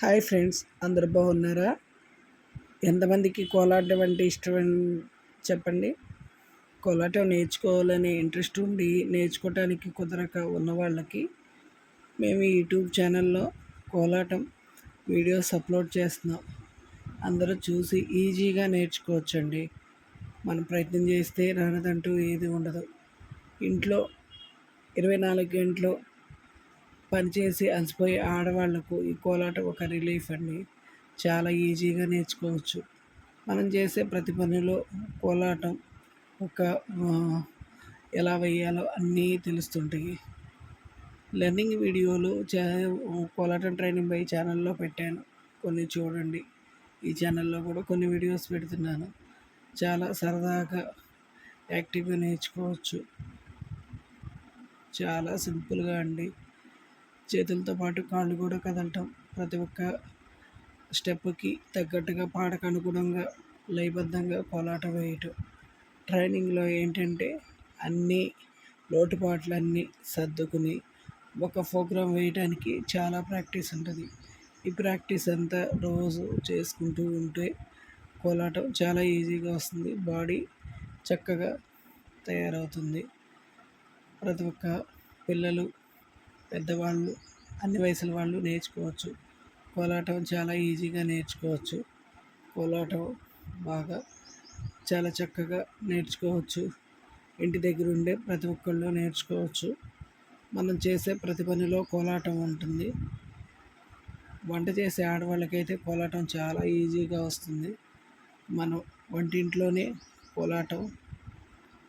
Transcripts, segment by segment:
Hi friends అందరు బాగున్నారా? ఎంతమందికి కోలాటం అంటే ఇష్టం చెప్పండి. కోలాటం నేర్చుకోవాలనే ఇంట్రెస్ట్ ఉండి నేర్చుకోవటానికి కుదరక ఉన్న వాళ్ళకి మేము యూట్యూబ్ ఛానల్లో కోలాటం వీడియోస్ అప్లోడ్ చేస్తున్నాం. అందరూ చూసి ఈజీగా నేర్చుకోవచ్చండి. మనం ప్రయత్నం చేస్తే రానదంటూ ఏది ఉండదు. ఇంట్లో ఇరవై నాలుగు గంటలు పనిచేసి అలసిపోయే ఆడవాళ్ళకు ఈ కోలాటం ఒక రిలీఫ్ అండి. చాలా ఈజీగా నేర్చుకోవచ్చు. మనం చేసే ప్రతి పనిలో కోలాటం ఒక ఎలా వేయాలో అన్నీ తెలుస్తుంటాయి. లెర్నింగ్ వీడియోలు కోలాటం ట్రైనింగ్ బై ఛానల్లో పెట్టాను. కొన్ని చూడండి. ఈ ఛానల్లో కూడా కొన్ని వీడియోస్ పెడుతున్నాను. చాలా సరదాగా యాక్టివ్గా నేర్చుకోవచ్చు. చాలా సింపుల్గా అండి. చేతులతో పాటు కాళ్ళు కూడా కదలటం. ప్రతి ఒక్క స్టెప్కి తగ్గట్టుగా పాటకు అనుగుణంగా లయబద్ధంగా కోలాట వేయటం. ట్రైనింగ్లో ఏంటంటే అన్నీ లోటుపాట్లన్నీ సర్దుకుని ఒక ప్రోగ్రాం వేయడానికి చాలా ప్రాక్టీస్ ఉంటుంది. ఈ ప్రాక్టీస్ అంతా రోజు చేసుకుంటూ ఉంటే కోలాటం చాలా ఈజీగా వస్తుంది. బాడీ చక్కగా తయారవుతుంది. ప్రతి ఒక్క పిల్లలు పెద్దవాళ్ళు అన్ని వయసుల వాళ్ళు నేర్చుకోవచ్చు. కోలాటం చాలా ఈజీగా నేర్చుకోవచ్చు. కోలాటం బాగా చాలా చక్కగా నేర్చుకోవచ్చు. ఇంటి దగ్గర ఉండే ప్రతి ఒక్కళ్ళు నేర్చుకోవచ్చు. మనం చేసే ప్రతి పనిలో కోలాటం ఉంటుంది. వంట చేసే ఆడవాళ్ళకైతే కోలాటం చాలా ఈజీగా వస్తుంది. మనం వంటింట్లోనే కోలాటం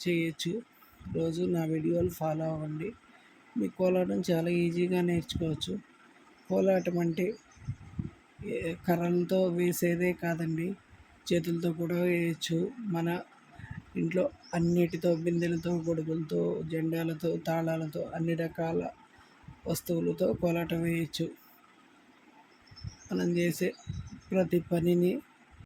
చేయొచ్చు. రోజు నా వీడియోలు ఫాలో అవ్వండి. మీ కోలాటం చాలా ఈజీగా నేర్చుకోవచ్చు. కోలాటం అంటే కర్రలతో వేసేదే కాదండి. చేతులతో కూడా వేయచ్చు. మన ఇంట్లో అన్నిటితో బిందెలతో గొడుగులతో జెండాలతో తాళాలతో అన్ని రకాల వస్తువులతో కోలాటం వేయచ్చు. మనం చేసే ప్రతి పనిని